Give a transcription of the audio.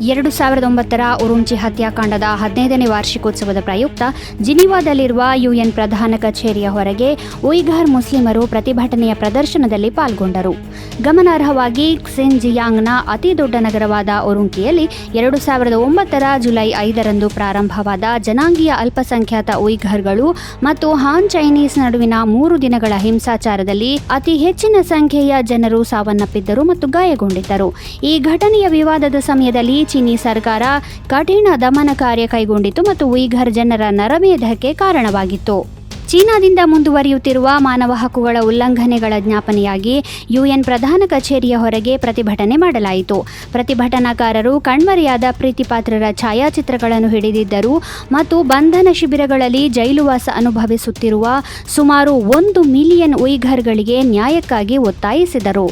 ಎರಡು ಸಾವಿರದ ಒಂಬತ್ತರ ಉರುಂಚಿ ಹತ್ಯಾಕಾಂಡದ ಹದಿನೈದನೇ ವಾರ್ಷಿಕೋತ್ಸವದ ಪ್ರಯುಕ್ತ ಜಿನಿವಾದಲ್ಲಿರುವ ಯುಎನ್ ಪ್ರಧಾನ ಕಚೇರಿಯ ಹೊರಗೆ ಉಯ್ಘರ್ ಮುಸ್ಲಿಮರು ಪ್ರತಿಭಟನೆಯ ಪ್ರದರ್ಶನದಲ್ಲಿ ಪಾಲ್ಗೊಂಡರು. ಗಮನಾರ್ಹವಾಗಿ ಕ್ಸೆನ್ಜಿಯಾಂಗ್ನ ಅತಿ ದೊಡ್ಡ ನಗರವಾದ ಒರುಂಕಿಯಲ್ಲಿ ಎರಡು ಸಾವಿರದ ಒಂಬತ್ತರ ಜುಲೈ ಐದರಂದು ಪ್ರಾರಂಭವಾದ ಜನಾಂಗೀಯ ಅಲ್ಪಸಂಖ್ಯಾತ ಉಯ್ಘರ್ಗಳು ಮತ್ತು ಹಾನ್ ಚೈನೀಸ್ ನಡುವಿನ ಮೂರು ದಿನಗಳ ಹಿಂಸಾಚಾರದಲ್ಲಿ ಅತಿ ಹೆಚ್ಚಿನ ಸಂಖ್ಯೆಯ ಜನರು ಸಾವನ್ನಪ್ಪಿದ್ದರು ಮತ್ತು ಗಾಯಗೊಂಡಿದ್ದರು. ಈ ಘಟನೆಯ ವಿವಾದದ ಸಮಯದಲ್ಲಿ ಚೀನಿ ಸರ್ಕಾರ ಕಠಿಣ ದಮನ ಕಾರ್ಯ ಕೈಗೊಂಡಿತು ಮತ್ತು ಉಯ್ಘರ್ ಜನರ ನರಮೇಧಕ್ಕೆ ಕಾರಣವಾಗಿತ್ತು. ಚೀನಾದಿಂದ ಮುಂದುವರಿಯುತ್ತಿರುವ ಮಾನವ ಹಕ್ಕುಗಳ ಉಲ್ಲಂಘನೆಗಳ ಜ್ಞಾಪನೆಯಾಗಿ ಯುಎನ್ ಪ್ರಧಾನ ಕಚೇರಿಯ ಹೊರಗೆ ಪ್ರತಿಭಟನೆ ಮಾಡಲಾಯಿತು. ಪ್ರತಿಭಟನಾಕಾರರು ಕಣ್ಮರೆಯಾದ ಪ್ರೀತಿಪಾತ್ರರ ಛಾಯಾಚಿತ್ರಗಳನ್ನು ಹಿಡಿದಿದ್ದರು ಮತ್ತು ಬಂಧನ ಶಿಬಿರಗಳಲ್ಲಿ ಜೈಲುವಾಸ ಅನುಭವಿಸುತ್ತಿರುವ ಸುಮಾರು ಒಂದು ಮಿಲಿಯನ್ ಉಯ್ಘರ್ಗಳಿಗೆ ನ್ಯಾಯಕ್ಕಾಗಿ ಒತ್ತಾಯಿಸಿದರು.